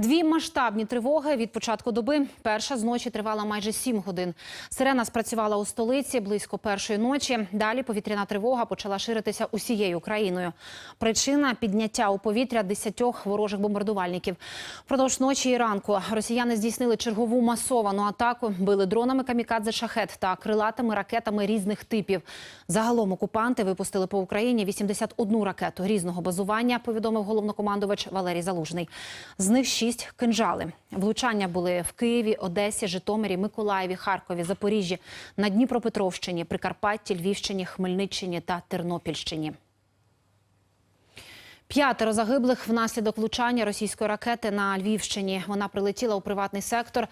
Дві масштабні тривоги від початку доби. Перша з ночі тривала майже сім годин. Сирена спрацювала у столиці близько першої ночі. Далі повітряна тривога почала ширитися усією країною. Причина підняття у повітря десятьох ворожих бомбардувальників. Продовж ночі і ранку росіяни здійснили чергову масовану атаку. Били дронами камікадзе шахет та крилатими ракетами різних типів. Загалом окупанти випустили по Україні 81 ракету різного базування. Повідомив головнокомандувач Валерій Залужний. З них шість кинжали. Влучання були в Києві, Одесі, Житомирі, Миколаєві, Харкові, Запоріжжі, на Дніпропетровщині, Прикарпатті, Львівщині, Хмельниччині та Тернопільщині. П'ятеро загиблих внаслідок влучання російської ракети на Львівщині. Вона прилетіла у приватний сектор.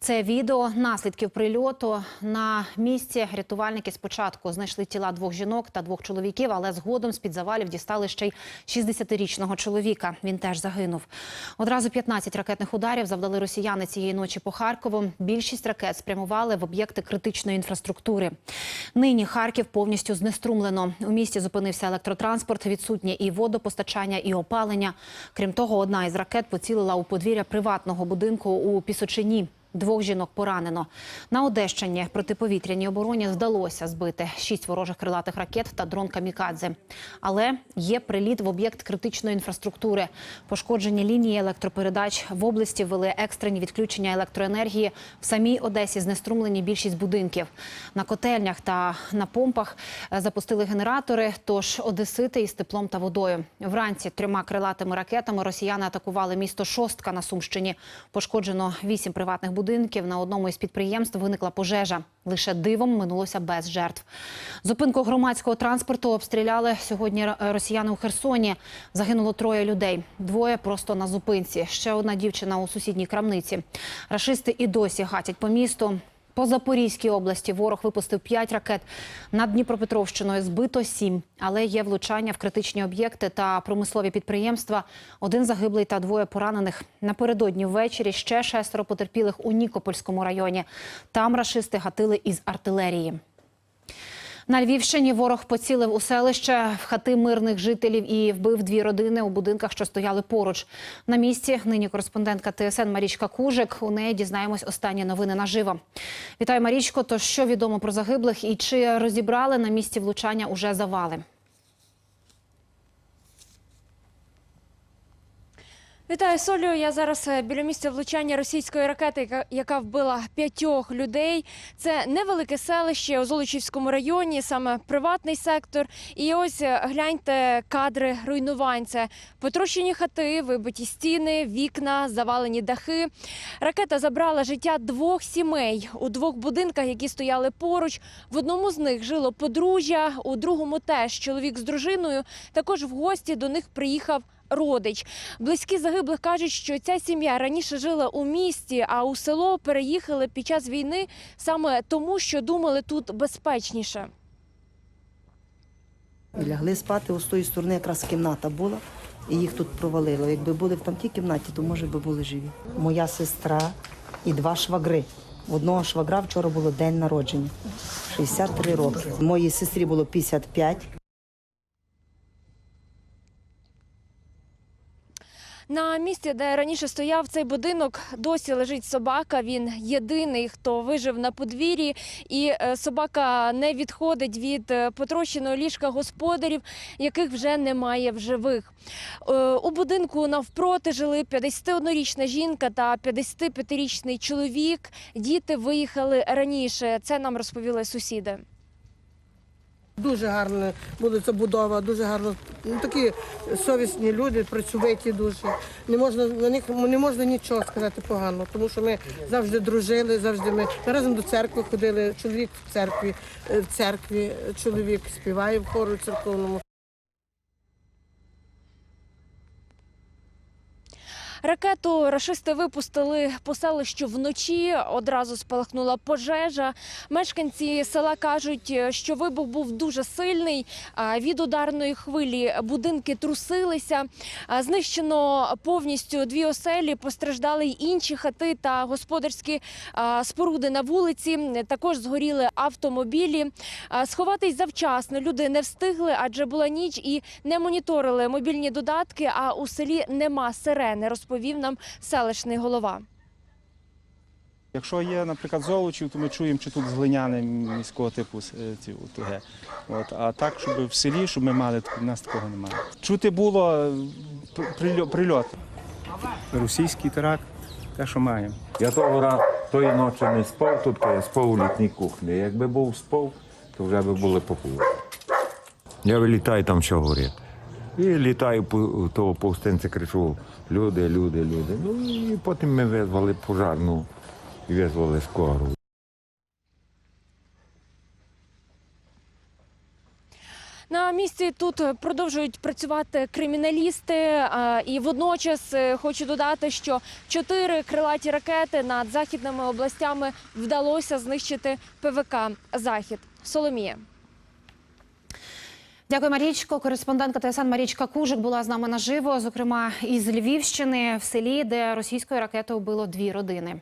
Це відео наслідків прильоту. На місці рятувальники спочатку знайшли тіла двох жінок та двох чоловіків, але згодом з-під завалів дістали ще й 60-річного чоловіка. Він теж загинув. Одразу 15 ракетних ударів завдали росіяни цієї ночі по Харкову. Більшість ракет спрямували в об'єкти критичної інфраструктури. Нині Харків повністю знеструмлено. У місті зупинився електротранспорт, відсутнє і водопостачання, і опалення. Крім того, одна із ракет поцілила у подвір'я приватного будинку у Пісочині. Двох жінок поранено. На Одещині протиповітряній обороні вдалося збити шість ворожих крилатих ракет та дрон камікадзе. Але є приліт в об'єкт критичної інфраструктури. Пошкоджені лінії електропередач в області ввели екстрені відключення електроенергії. В самій Одесі знеструмлені більшість будинків. На котельнях та на помпах е, запустили генератори. Тож одесити із теплом та водою. Вранці трьома крилатими ракетами росіяни атакували місто Шостка на Сумщині. Пошкоджено вісім приватних будинків. На одному із підприємств виникла пожежа. Лише дивом минулося без жертв. Зупинку громадського транспорту обстріляли сьогодні росіяни у Херсоні. Загинуло троє людей. Двоє просто на зупинці. Ще одна дівчина у сусідній крамниці. Рашисти і досі гатять по місту. По Запорізькій області ворог випустив 5 ракет. Над Дніпропетровщиною збито 7. Але є влучання в критичні об'єкти та промислові підприємства. Один загиблий та двоє поранених. Напередодні ввечері ще шестеро потерпілих у Нікопольському районі. Там рашисти гатили із артилерії. На Львівщині ворог поцілив у селище в хати мирних жителів і вбив дві родини у будинках, що стояли поруч. На місці нині кореспондентка ТСН Марічка Кужик. У неї дізнаємось останні новини наживо. Вітаю, Марічко. То що відомо про загиблих і чи розібрали на місці влучання уже завали? Вітаю Солю. Я зараз е, біля місця влучання російської ракети, яка- вбила п'ятьох людей. Це невелике селище у Золочівському районі, саме приватний сектор. І ось е, гляньте кадри руйнувань. Це потрощені хати, вибиті стіни, вікна, завалені дахи. Ракета забрала життя двох сімей у двох будинках, які стояли поруч. В одному з них жило подружжя, у другому теж чоловік з дружиною. Також в гості до них приїхав родич. Близькі загиблих кажуть, що ця сім'я раніше жила у місті, а у село переїхали під час війни саме тому, що думали тут безпечніше. Лягли спати, ось з тої сторони якраз кімната була, і їх тут провалило. Якби були в там тій кімнаті, то може би були живі. Моя сестра і два швагри. У одного швагра вчора було день народження, 63 роки. Моїй сестрі було 55. На місці, де раніше стояв цей будинок, досі лежить собака. Він єдиний, хто вижив на подвір'ї, і е, собака не відходить від е, потрощеного ліжка господарів, яких вже немає в живих. Е, У будинку навпроти жили 51-річна жінка та 55-річний чоловік. Діти виїхали раніше. Це нам розповіли сусіди. Дуже гарна буде забудова, дуже гарно. Ну, такі совісні люди, працьовиті дуже. Не можна на них не можна нічого сказати погано, тому що ми завжди дружили, завжди ми, ми разом до церкви ходили. Чоловік в церкві, е, в церкві, чоловік співає в хору церковному. Ракету рашисти випустили по селищу вночі. Одразу спалахнула пожежа. Мешканці села кажуть, що вибух був дуже сильний. Від ударної хвилі будинки трусилися. Знищено повністю дві оселі. Постраждали й інші хати та господарські споруди на вулиці. Також згоріли автомобілі. Сховатись завчасно люди не встигли, адже була ніч і не моніторили мобільні додатки. А у селі нема сирени. Розповів нам селищний голова. Якщо є, наприклад, золочів, то ми чуємо, чи тут глиняне міського типу е, ці ОТГ. От. А так, щоб в селі, щоб ми мали, у нас такого немає. Чути було е, пр- прильо- прильот. Російський теракт, те, що маємо. Я того тої ночі не спав, тут я спав у літній кухні. Якби був спав, то вже би були попули. Я вилітаю там, що горить. І літаю по того повстинця, кричу: люди, люди, люди. Ну і потім ми визвали пожарну і визвали скору. На місці тут продовжують працювати криміналісти. І водночас е, хочу додати, що чотири крилаті ракети над західними областями вдалося знищити ПВК Захід. Соломія. Дякую, Марічко. Кореспондентка ТСН Марічка Кужик була з нами наживо, зокрема із Львівщини, в селі, де російською ракетою вбило дві родини.